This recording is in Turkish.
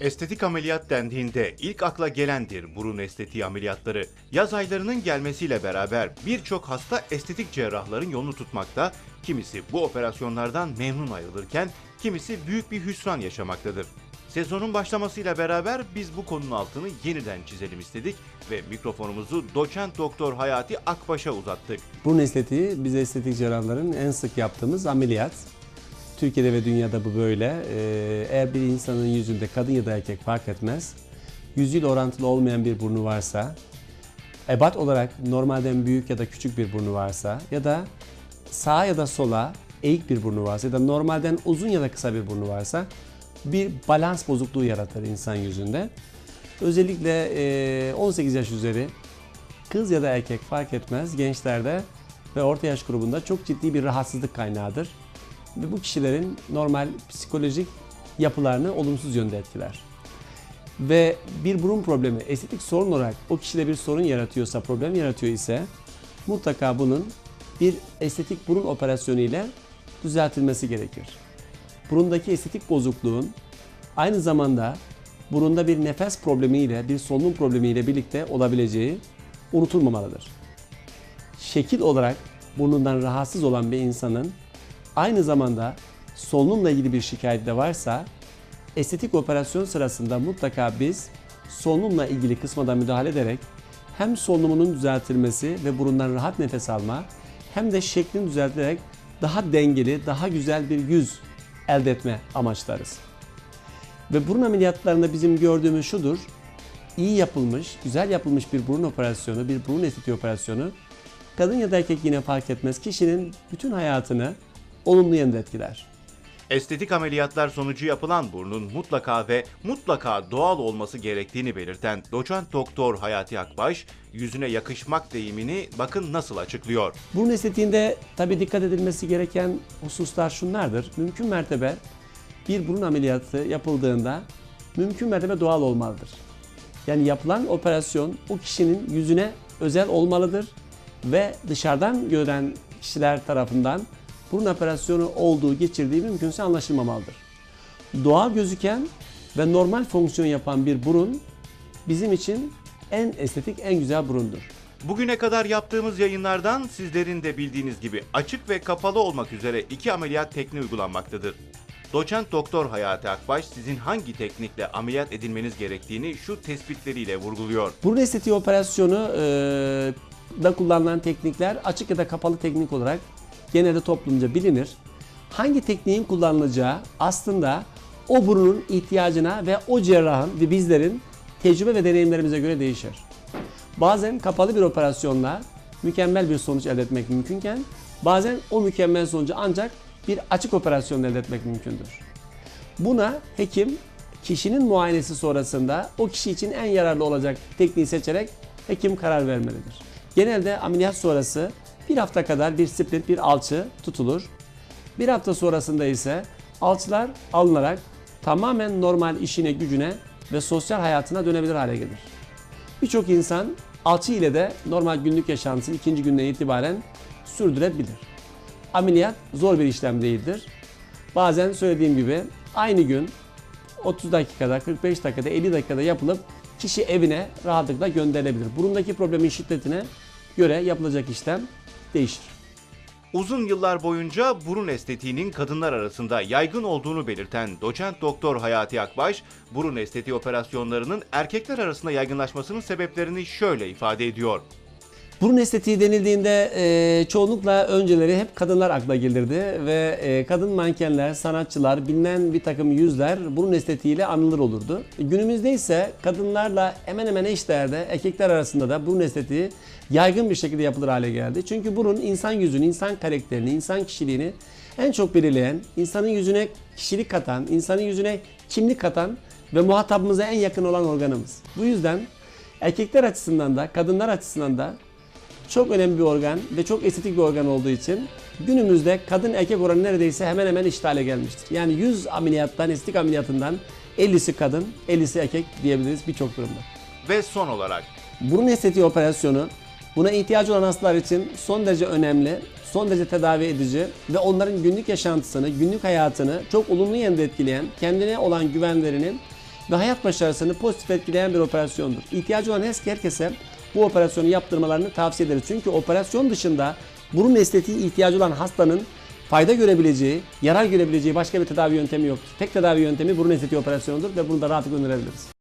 Estetik ameliyat dendiğinde ilk akla gelendir burun estetiği ameliyatları. Yaz aylarının gelmesiyle beraber birçok hasta estetik cerrahların yolunu tutmakta, kimisi bu operasyonlardan memnun ayrılırken kimisi büyük bir hüsran yaşamaktadır. Sezonun başlamasıyla beraber biz bu konunun altını yeniden çizelim istedik ve mikrofonumuzu doçent doktor Hayati Akbaş'a uzattık. Burun estetiği biz estetik cerrahların en sık yaptığımız ameliyat. Türkiye'de ve dünyada bu böyle. Ee, Eğer bir insanın yüzünde kadın ya da erkek fark etmez. Yüzüyle orantılı olmayan bir burnu varsa, ebat olarak normalden büyük ya da küçük bir burnu varsa ya da sağa ya da sola eğik bir burnu varsa ya da normalden uzun ya da kısa bir burnu varsa bir balans bozukluğu yaratır insan yüzünde. Özellikle e, 18 yaş üzeri kız ya da erkek fark etmez gençlerde ve orta yaş grubunda çok ciddi bir rahatsızlık kaynağıdır. Ve bu kişilerin normal psikolojik yapılarını olumsuz yönde etkiler. Ve bir burun problemi estetik sorun olarak o kişide bir sorun yaratıyorsa, problem yaratıyor ise mutlaka bunun bir estetik burun operasyonu ile düzeltilmesi gerekir. Burundaki estetik bozukluğun aynı zamanda burunda bir nefes problemiyle, bir solunum problemiyle birlikte olabileceği unutulmamalıdır. Şekil olarak burnundan rahatsız olan bir insanın aynı zamanda solunumla ilgili bir şikayet de varsa estetik operasyon sırasında mutlaka biz solunumla ilgili kısma da müdahale ederek hem solunumunun düzeltilmesi ve burundan rahat nefes alma hem de şeklini düzelterek daha dengeli, daha güzel bir yüz elde etme amaçlarız. Ve burun ameliyatlarında bizim gördüğümüz şudur. iyi yapılmış, güzel yapılmış bir burun operasyonu, bir burun estetiği operasyonu kadın ya da erkek yine fark etmez kişinin bütün hayatını olumlu yönde etkiler. Estetik ameliyatlar sonucu yapılan burnun mutlaka ve mutlaka doğal olması gerektiğini belirten doçent doktor Hayati Akbaş, yüzüne yakışmak deyimini bakın nasıl açıklıyor. Burun estetiğinde tabii dikkat edilmesi gereken hususlar şunlardır. Mümkün mertebe bir burun ameliyatı yapıldığında mümkün mertebe doğal olmalıdır. Yani yapılan operasyon o kişinin yüzüne özel olmalıdır ve dışarıdan gören kişiler tarafından burun operasyonu olduğu, geçirdiği mümkünse anlaşılmamalıdır. Doğal gözüken ve normal fonksiyon yapan bir burun bizim için en estetik, en güzel burundur. Bugüne kadar yaptığımız yayınlardan sizlerin de bildiğiniz gibi açık ve kapalı olmak üzere iki ameliyat tekniği uygulanmaktadır. Doçent Doktor Hayati Akbaş sizin hangi teknikle ameliyat edilmeniz gerektiğini şu tespitleriyle vurguluyor. Burun estetiği operasyonu e, da kullanılan teknikler açık ya da kapalı teknik olarak genelde toplumca bilinir. Hangi tekniğin kullanılacağı aslında o burunun ihtiyacına ve o cerrahın ve bizlerin tecrübe ve deneyimlerimize göre değişir. Bazen kapalı bir operasyonla mükemmel bir sonuç elde etmek mümkünken bazen o mükemmel sonucu ancak bir açık operasyonla elde etmek mümkündür. Buna hekim kişinin muayenesi sonrasında o kişi için en yararlı olacak tekniği seçerek hekim karar vermelidir. Genelde ameliyat sonrası bir hafta kadar bir split, bir alçı tutulur. Bir hafta sonrasında ise alçılar alınarak tamamen normal işine, gücüne ve sosyal hayatına dönebilir hale gelir. Birçok insan alçı ile de normal günlük yaşantısını ikinci günden itibaren sürdürebilir. Ameliyat zor bir işlem değildir. Bazen söylediğim gibi aynı gün 30 dakikada, 45 dakikada, 50 dakikada yapılıp kişi evine rahatlıkla gönderilebilir. Burundaki problemin şiddetine göre yapılacak işlem değişir. Uzun yıllar boyunca burun estetiğinin kadınlar arasında yaygın olduğunu belirten doçent doktor Hayati Akbaş, burun estetiği operasyonlarının erkekler arasında yaygınlaşmasının sebeplerini şöyle ifade ediyor. Burun estetiği denildiğinde e, çoğunlukla önceleri hep kadınlar akla gelirdi ve e, kadın mankenler, sanatçılar, bilinen bir takım yüzler burun estetiğiyle anılır olurdu. Günümüzde ise kadınlarla hemen hemen eşdeğerde erkekler arasında da burun estetiği yaygın bir şekilde yapılır hale geldi. Çünkü burun insan yüzünü, insan karakterini, insan kişiliğini en çok belirleyen, insanın yüzüne kişilik katan, insanın yüzüne kimlik katan ve muhatabımıza en yakın olan organımız. Bu yüzden erkekler açısından da kadınlar açısından da çok önemli bir organ ve çok estetik bir organ olduğu için günümüzde kadın erkek oranı neredeyse hemen hemen eşit hale gelmiştir. Yani 100 ameliyattan, estetik ameliyatından 50'si kadın, 50'si erkek diyebiliriz birçok durumda. Ve son olarak Burun estetiği operasyonu buna ihtiyacı olan hastalar için son derece önemli, son derece tedavi edici ve onların günlük yaşantısını, günlük hayatını çok olumlu yönde etkileyen, kendine olan güvenlerini ve hayat başarısını pozitif etkileyen bir operasyondur. İhtiyacı olan herkese bu operasyonu yaptırmalarını tavsiye ederiz. Çünkü operasyon dışında burun estetiği ihtiyacı olan hastanın fayda görebileceği, yarar görebileceği başka bir tedavi yöntemi yoktur. Tek tedavi yöntemi burun estetiği operasyonudur ve bunu da rahatlıkla önerebiliriz.